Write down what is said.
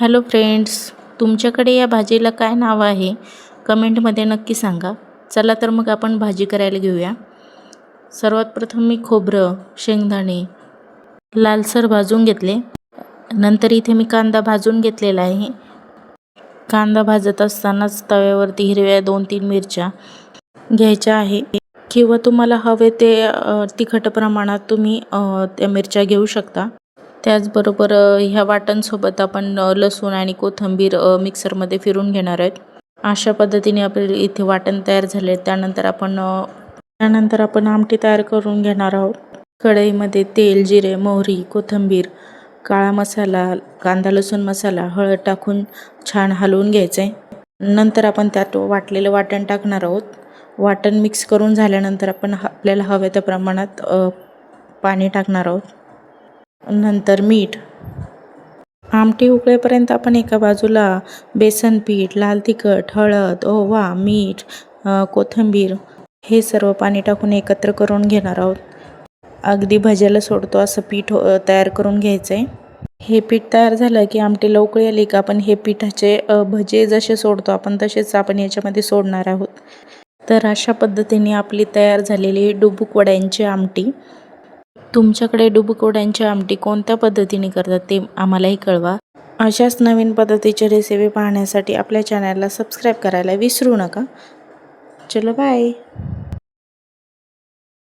Hello friends तुमच्याकडे या भाजीला काय नाव आहे? कमेंटमध्ये नक्की सांगा. चला तर मग आपण भाजी करायला घेऊया. सर्वात प्रथम मी खोबरं शेंगदाणे लालसर भाजून घेतले. नंतर इथे मी कांदा भाजून घेतलेला आहे. कांदा भाजत असतानाच तव्यावरती हिरव्या दोन तीन मिरच्या घ्यायच्या आहे. किंवा तुम्हाला हवे ते तिखट प्रमाणात तुम्ही त्या मिरच्या घेऊ शकता. त्याचबरोबर ह्या वाटणसोबत आपण लसूण आणि कोथिंबीर मिक्सरमध्ये फिरून घेणार आहेत. अशा पद्धतीने आपले इथे वाटण तयार झाले त्यानंतर आपण त्यानंतर आपण आमटी तयार करून घेणार आहोत. कढईमध्ये तेल जिरे मोहरी कोथिंबीर काळा मसाला कांदा लसूण मसाला हळद टाकून छान हलवून घ्यायचं. आहे नंतर आपण त्यात वाटलेलं वाटण टाकणार आहोत. वाटण मिक्स करून झाल्यानंतर आपण आपल्याला हव्या त्या प्रमाणात पाणी टाकणार आहोत. नंतर मीठ. आमटी उकळेपर्यंत आपण एका बाजूला बेसन पीठ लाल तिखट हळद ओवा मीठ कोथिंबीर हे सर्व पाणी टाकून एकत्र करून घेणार आहोत. अगदी भज्याला सोडतो असं पीठ तयार करून घ्यायचं आहे हे पीठ तयार झालं की आमटीला उकळी आली का आपण हे पिठाचे भजे जसे सोडतो आपण तसेच आपण याच्यामध्ये सोडणार आहोत. तर अशा पद्धतीने आपली तयार झालेली डुबुक वड्यांची आमटी तुमच्याकडे डुबकोड्यांची आमटी कोणत्या पद्धतीने करतात ते आम्हालाही कळवा. अशाच नवीन पद्धतीच्या रेसिपी पाहण्यासाठी आपल्या चॅनलला सबस्क्राईब करायला विसरू नका. चलो बाय.